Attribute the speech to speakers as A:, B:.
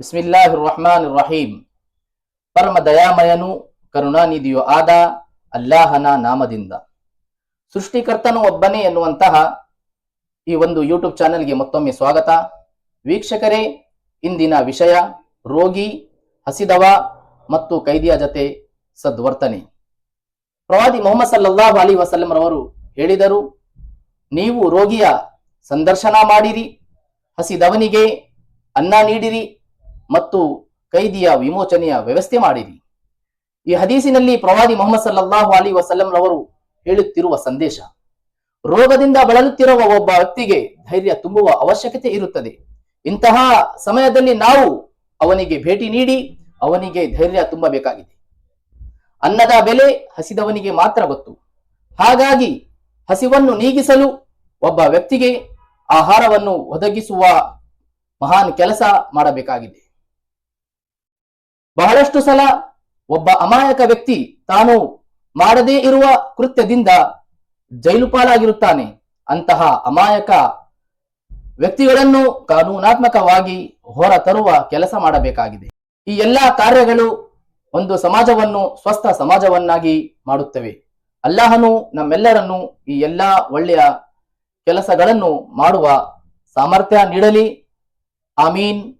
A: ಬಿಸ್ಮಿಲ್ಲಾಹಿ ರಹಮಾನ್ ರಹೀಂ ಪರಮ ದಯಾಮಯನು, ಕರುಣಾನಿಧಿಯು ಆದ ಅಲ್ಲಾಹನ ನಾಮದಿಂದ. ಸೃಷ್ಟಿಕರ್ತನು ಒಬ್ಬನೇ ಎನ್ನುವಂತಹ ಈ ಒಂದು ಯೂಟ್ಯೂಬ್ ಚಾನೆಲ್ಗೆ ಮತ್ತೊಮ್ಮೆ ಸ್ವಾಗತ. ವೀಕ್ಷಕರೇ, ಇಂದಿನ ವಿಷಯ, ರೋಗಿ, ಹಸಿದವ ಮತ್ತು ಕೈದಿಯ ಜತೆ ಸದ್ವರ್ತನೆ. ಪ್ರವಾದಿ ಮೊಹಮ್ಮದ್ ಸಲ್ಲಲ್ಲಾಹು ಅಲಿ ವಸಲ್ಲಂ ರವರು ಹೇಳಿದರು, ನೀವು ರೋಗಿಯ ಸಂದರ್ಶನ ಮಾಡಿರಿ, ಹಸಿದವನಿಗೆ ಅನ್ನ ನೀಡಿರಿ ಮತ್ತು ಕೈದಿಯ ವಿಮೋಚನೆಯ ವ್ಯವಸ್ಥೆ ಮಾಡಿರಿ. ಈ ಹದೀಸಿನಲ್ಲಿ ಪ್ರವಾದಿ ಮೊಹಮ್ಮದ್ ಸಲ್ಲಾಹು ಅಲಿ ವಸಲ್ಲಂ ರವರು ಹೇಳುತ್ತಿರುವ ಸಂದೇಶ, ರೋಗದಿಂದ ಬಳಲುತ್ತಿರುವ ಒಬ್ಬ ವ್ಯಕ್ತಿಗೆ ಧೈರ್ಯ ತುಂಬುವ ಅವಶ್ಯಕತೆ ಇರುತ್ತದೆ. ಇಂತಹ ಸಮಯದಲ್ಲಿ ನಾವು ಅವನಿಗೆ ಭೇಟಿ ನೀಡಿ ಅವನಿಗೆ ಧೈರ್ಯ ತುಂಬಬೇಕಾಗಿದೆ. ಅನ್ನದ ಬೆಲೆ ಹಸಿದವನಿಗೆ ಮಾತ್ರ ಗೊತ್ತು. ಹಾಗಾಗಿ ಹಸಿವನ್ನು ನೀಗಿಸಲು ಒಬ್ಬ ವ್ಯಕ್ತಿಗೆ ಆಹಾರವನ್ನು ಒದಗಿಸುವ ಮಹಾನ್ ಕೆಲಸ ಮಾಡಬೇಕಾಗಿದೆ. ಬಹಳಷ್ಟು ಸಲ ಒಬ್ಬ ಅಮಾಯಕ ವ್ಯಕ್ತಿ ತಾನು ಮಾಡದೇ ಇರುವ ಕೃತ್ಯದಿಂದ ಜೈಲು ಪಾಲಾಗಿರುತ್ತಾನೆ. ಅಂತಹ ಅಮಾಯಕ ವ್ಯಕ್ತಿಗಳನ್ನು ಕಾನೂನಾತ್ಮಕವಾಗಿ ಹೊರ ತರುವ ಕೆಲಸ ಮಾಡಬೇಕಾಗಿದೆ. ಈ ಎಲ್ಲಾ ಕಾರ್ಯಗಳು ಒಂದು ಸಮಾಜವನ್ನು ಸ್ವಸ್ಥ ಸಮಾಜವನ್ನಾಗಿ ಮಾಡುತ್ತವೆ. ಅಲ್ಲಾಹನು ನಮ್ಮೆಲ್ಲರನ್ನು ಈ ಎಲ್ಲಾ ಒಳ್ಳೆಯ ಕೆಲಸಗಳನ್ನು ಮಾಡುವ ಸಾಮರ್ಥ್ಯ ನೀಡಲಿ. ಆಮೀನ್.